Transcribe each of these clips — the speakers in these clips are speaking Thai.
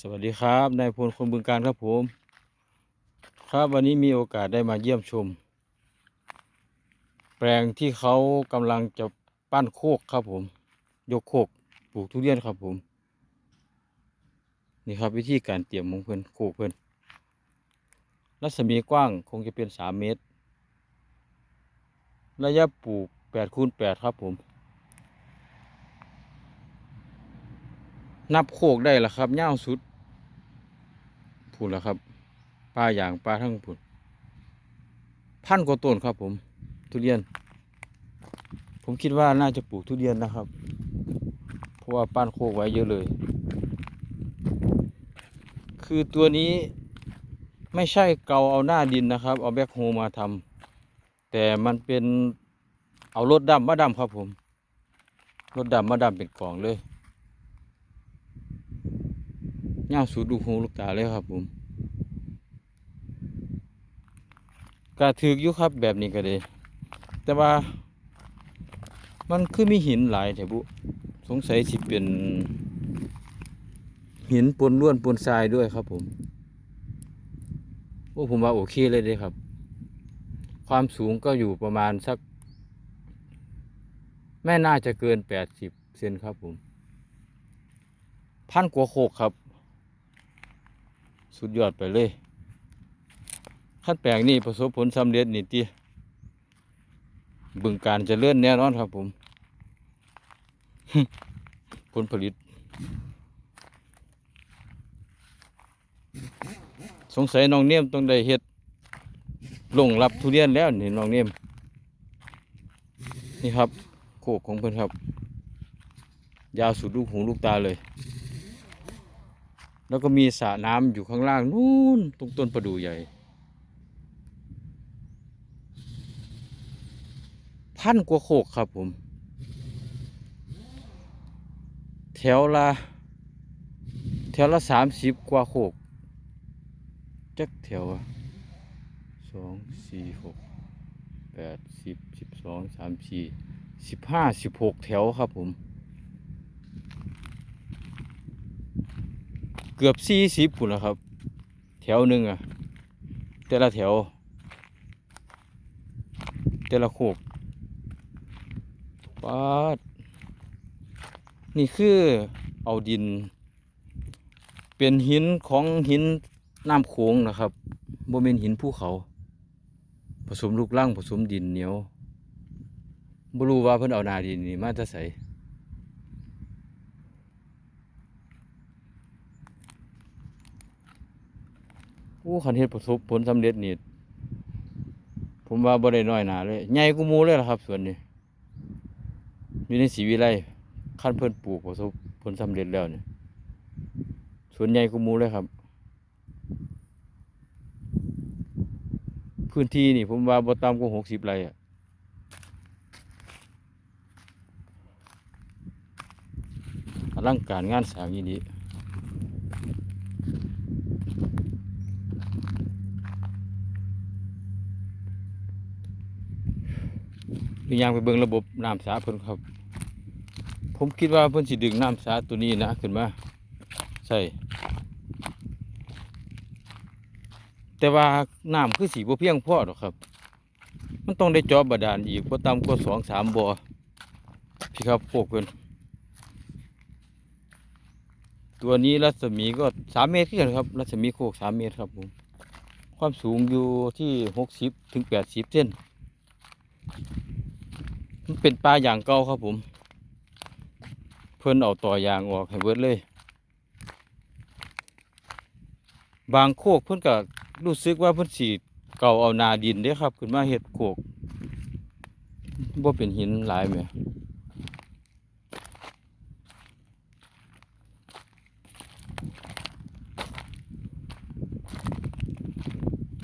สวัสดีครับนายพลคนบึงการครับผม ครับวันนี้มีโอกาสได้มาเยี่ยมชม แปลงที่เขากำลังจะปั้นโคกครับผม ยกโคกปลูกทุเรียนครับผม นี่ครับวิธีการเตรียมของเพื่อนโคกเพื่อนรัศมีกว้างคงจะเป็นสามเมตร ระยะปลูกแปดคูณแปดครับผม นับโคกได้ละครับยาสุด พูนแล้วครับปลาอย่างปลาทั้งพูนพันกว่าต้นครับผม ทุเรียน ผมคิดว่าน่าจะปลูกทุเรียนนะครับ เพราะว่าปั้นโคกไว้เยอะเลย คือตัวนี้ไม่ใช่เกาเอาหน้าดินนะครับ เอาแบ็คโฮมาทำแต่มันเป็นเอารถดำมาดำครับผมรถดำมาดำเป็นกล่องเลย ย่าสูดลูกหูลูกตาเลยครับผมกระถือยู่ครับแบบนี้ก็เลยแต่ว่า มันคือมีหินหลายแถบุสงสัยสิเป็น หินปนล้วนปนทรายด้วยครับผมโอ้ผมว่าโอเคเลยเด้ครับ ความสูงก็อยู่ประมาณสัก ไม่น่าจะเกินแปดสิบเซนครับผม พันกว่าโคกครับ สุดยอดไปเลยขั้นแปลงนี่ประสบผลสำเร็จนี่ตีบึงการเจะเลื่อนแน่นอนครับผม ผลผลิต สงสัยน้องเนียมต้องได้เฮ็ดลงรับทุเรียนแล้วนี่น้องเนียมนี่ครับโคกของเพิ่อนครับ ยาวสุดลูกหูลูกตาเลย แล้วก็มีสระน้ำอยู่ข้างล่างนู่นตรงต้นประดู่ใหญ่ พันกว่าโคกครับผม แถวละแถวละสามสิบกว่าโคก จักแถวอะสองสี่หกแปดสิบสิบสองสามสี่สิบห้าสิบหกแถวครับผม เกือบสี่สิบปุ่นแล้วครับ แถวหนึ่งอะแต่ละแถว แต่ละโคกปาดนี่คือเอาดิน เป็นหินของหินน้ำโขงนะครับโมเมนหินภูเขา ผสมลูกล่างผสมดินเหนียวบรูว่าเพิ่นเอานาดินนี่มาจะใส่ อ้คันเฮ็ดประสบผลสำเร็จนี่ผมว่าบ่ได้น้อยหนาเลยใหญ่กูมูเลยล่ะครับส่วนนี้อยู่ในสีวิไลคันเพิ่นปลูกประสบผลสำเร็จแล้วเนี่ยส่วนใหญ่กูมูเลยครับ พื้นที่นี่ผมว่าบ่ต่ำกว่าหกสิบไร่อะอลังการงานสร้างอีนี้ ย่างไปเบิ่งระบบน้ำสาเพิ่นครับ ผมคิดว่าเพิ่นสิดึงน้ำสาตัวนี้นะขึ้นมาใช่แต่ว่าน้ำคือสีบ่เพียงพอหรอกครับ มันต้องได้จอบาดาลอีกบ่ต่ำกว่าสองสามบ่อพี่ครับพวกเพิ่นตัวนี้รัศมีก็สามเมตรขึ้นครับ รัศมีโคกสามเมตรครับผมความสูงอยู่ที่หกสิบถึงแปดสิบเซนมัน เป็นปลาอย่างเก่าครับผม เพิ่นเอาต่อยางออกให้เบิดเลย บางโคกเพิ่นก็รู้สึกว่าเพิ่นสีเก่าเอานาดินเด้ครับ ขึ้นมาเฮ็ดโคกบ่เป็นหินหลายแหม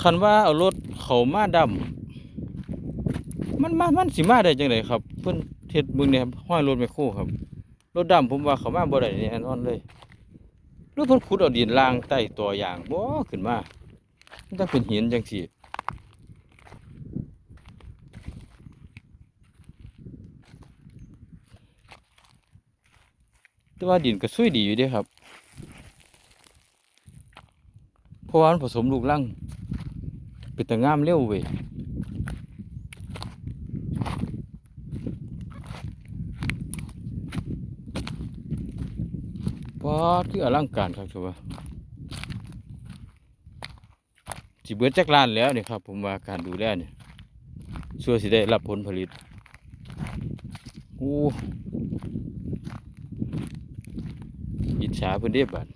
คันว่าเอารถเขามาดำ มันมามันสิมาได้จังไดครับ เพิ่นเฮ็ดเบิ่งเนี่ยครับห้อยรถแมคโครครับรถดำผมว่าเขามาบ่ได้แน่นอนเลยรือเพิ่นขุดเอาดินล่างใต้ตัวยางบ่ขึ้นมามันต้องเป็นหินจังซี่แต่ว่าดินก็สวยดีอยู่เด้ครับ เพราะว่ามันผสมลูกรังเป็นตะงามเร็วเว้ย ว้าดคืออลังการครับถือว่าสิเบิดจักล้านแล้วนี่ครับ ผมว่าการดูแลเนี่ยชัวร์สิได้รับผลผลิตโอ้อิจฉาเพิ่นเด้บัด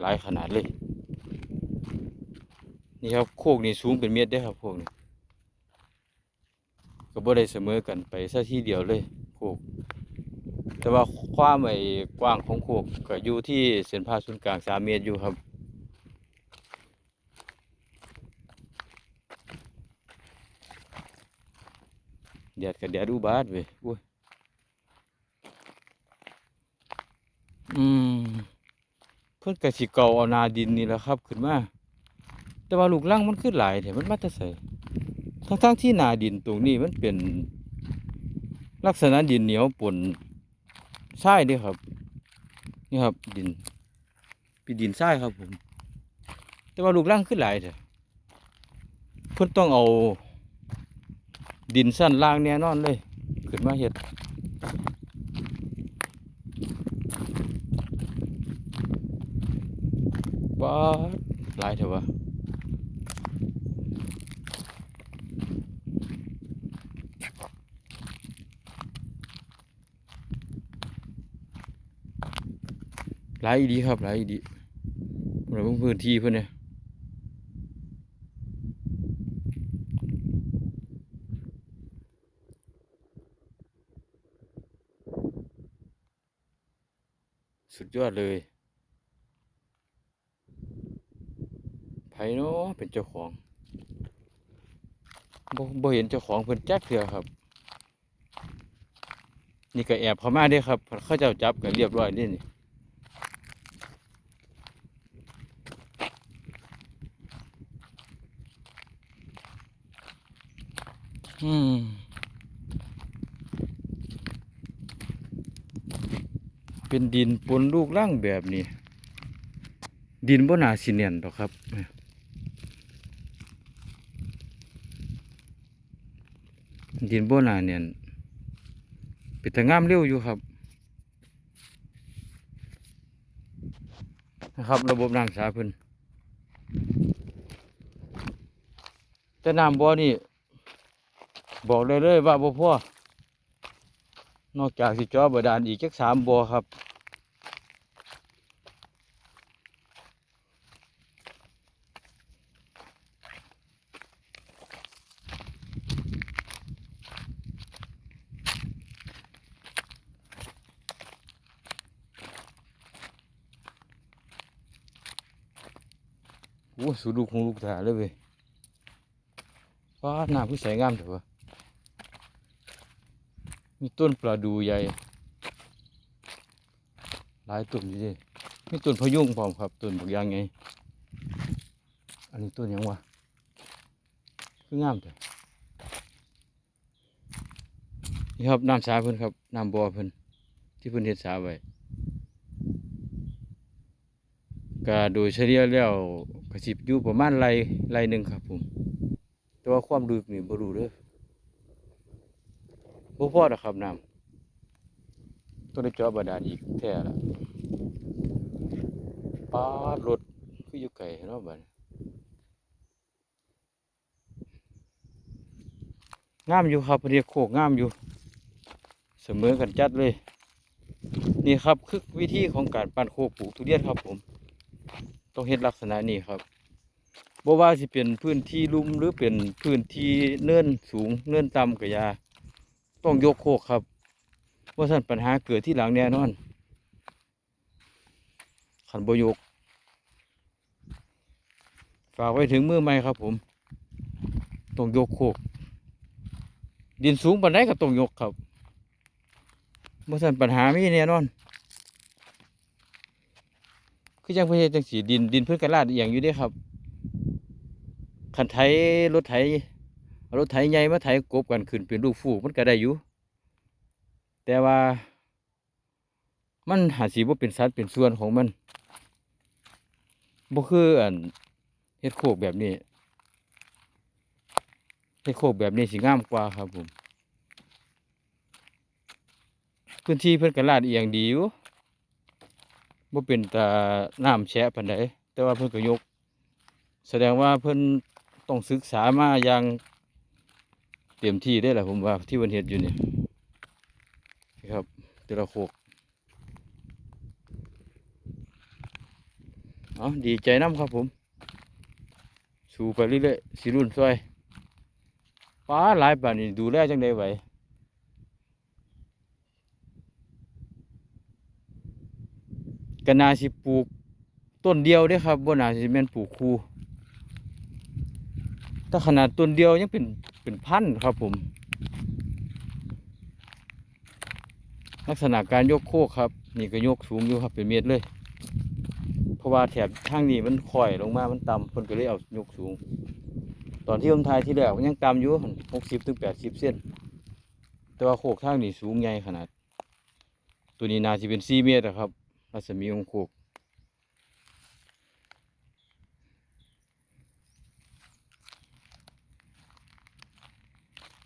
หลายขนาดเลย นี่ครับโคกนี่สูงเป็นเมตรได้ครับโคกนี่ก็บ่ได้เสมอกันไปซะที่เดียวเลย แต่ว่าความไอ้กว้างของโคกก็อยู่ที่เส้นผ่าศูนย์กลางสามเมตรอยู่ครับแดดกับแดดอุบาทเว้ยโอ้ยอืมเพิ่นก็สิเก่าเอานาดินนี่แหละครับ ขึ้นมาแต่ว่าลูกรังมันขึ้นหลายแถมันมาแต่ใส่ทั้งๆที่นาดินตรงนี้มันเป็นลักษณะดินเหนียวปน ทรายเด้ครับ นี่ครับ ดินเป็นดินทรายครับผม แต่ว่าลูกรังขึ้นหลายแถเพิ่นต้องเอาดินสั้นล่างแน่นอนเลย ขึ้นมาเห็ดว้าหลายเถอะวะ หลายอีดีครับหลายอีดีเราเพิ่งพื้นที่เพื่อนเนี่ยสุดยอดเลยไผเนาะเป็นเจ้าของบ่บ่เห็นเจ้าของเพิ่นแจักเถื่อครับ นี่ก็แอบเข้ามาด้ครับเขาเจ้าจับกันเรียบร้อยนี่นี่ เป็นดินปนลูกร่างแบบนี้ ดินบ่นาสิเนียนดอกครับดินบ่นาเนียนเป็นแต่งามเร็วอยู่ครับนะครับ ระบบน้ำสาพิ่นแต่น้ำบ่อนี่บอกเลยเลยว่าบ่พ่อนอกจากสิเจอบาดาลอีกจักสามบ่อครับ โอ้สุดลูกคงลูกตาเลยเว้ยป้าดน้ำผู้ใส่งามเถอะวะมีต้นปลาดูใหญ่ หลายต้นอยู่ดิมีต้นพยุงพร้อมครับต้นบางอย่างไง อันนี้ต้นยังวะคืองามเถอะนี่ครับน้ำสาเพิ่นครับน้ำบ่อเพิ่นที่เพิ่นเฮ็ดสาไว้ ก็โดยเฉลี่ยแล้วก็สิบอยู่ประมาณไรไรหนึ่งครับผมแต่ว่าความลึกนี่บ่รู้เด้อบ่พอดอกครับน้ำต้องได้เจาะบาดาลอีกแท้ละปาดรถคืออยู่ไกลเนาะบัดนี้งามอยู่ครับเรียกโคกงามอยู่ เสมอกันจัดเลย นี่ครับคือวิธีของการปั้นโคกปลูกทุเรียนครับผม ต้องเฮ็ดลักษณะนี้ครับบ่ว่าสิเป็นพื้นที่ลุ่มหรือเป็นพื้นที่เนินสูงเนินต่ำก็อยา ต้องยกโคกครับว่าท่านปัญหาเกิดที่หลังแน่นอนขันโบยก ฝากไว้ถึงมือใหม่ครับผม ต้องยกโคก ดินสูงปานใดก็ต้องยกครับว่าท่านปัญหาไมีแน่นอน คือจังเพื่อจังสีดินดินเพื่อกระลาดอย่างอยู่ด้ครับคันไถรถไถรถไถใหญ่มาไถกบกันขึ้นเป็นลูกฟูกมันก็ได้อยู่ แต่ว่า มันหาสีว่าเป็นสัดเป็นส่วนของมันบ่คืออันเฮ็ดโคกแบบนี้เฮ็ดโคกแบบนี้สิงามกว่าครับผมพื้นที่เพิ่นก็ลาดเอียงดีอยู่ บ่เป็นตาน้ำแฉะปานใดแต่ว่าเพิ่นก็ยก แสดงว่าเพิ่นต้องศึกษามาอย่างเต็มที่ได้แหละผมว่าที่เพิ่นเฮ็ดอยู่นี่นะครับแต่ละโคกเอาดีใจนํครับผม สู้ไปเรื่อยๆสิรุ่นซอยป้าหลายป่านนี้ดูแลจังได๋ไหว ก็น่าสิปลูกต้นเดียวด้ครับบ่น่าสิแม่นปลูกคู่ถ้าขนาดต้นเดียวยังเป็นเป็นพันครับผม ลักษณะการยกโคกครับ นี่ก็ยกสูงอยู่ครับเป็นเมตรเลย เพราะว่าแถบทางนี้มันค่อยลงมามันต่ำเพิ่นก็เลยเอายกสูง ตอนที่ผมถ่ายที่แรกมันยังต่ำอยู่หกสิบถึงแปดสิบเซนแต่ว่าโคกทางนี้สูงใหญ่ขนาด ตัวนี้น่าจะเป็นสี่เมตรอะครับ รัศมีองโคก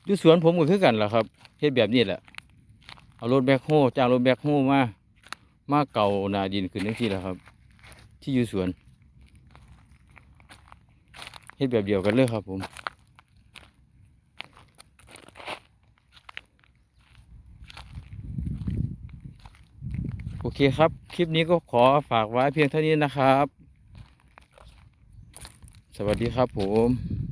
อยู่สวนผมก็คือกันแหละครับเฮ็ดแบบนี้แหละ เอารถแบคโฮจ้างรถแบคโฮมา มาเก่านาดินขึ้นทั้งที่แหละครับ ที่อยู่สวนเฮ็ดแบบเดียวกันเลยครับผม เคครับ คลิปนี้ก็ขอฝากไว้เพียงเท่านี้นะครับ สวัสดีครับผม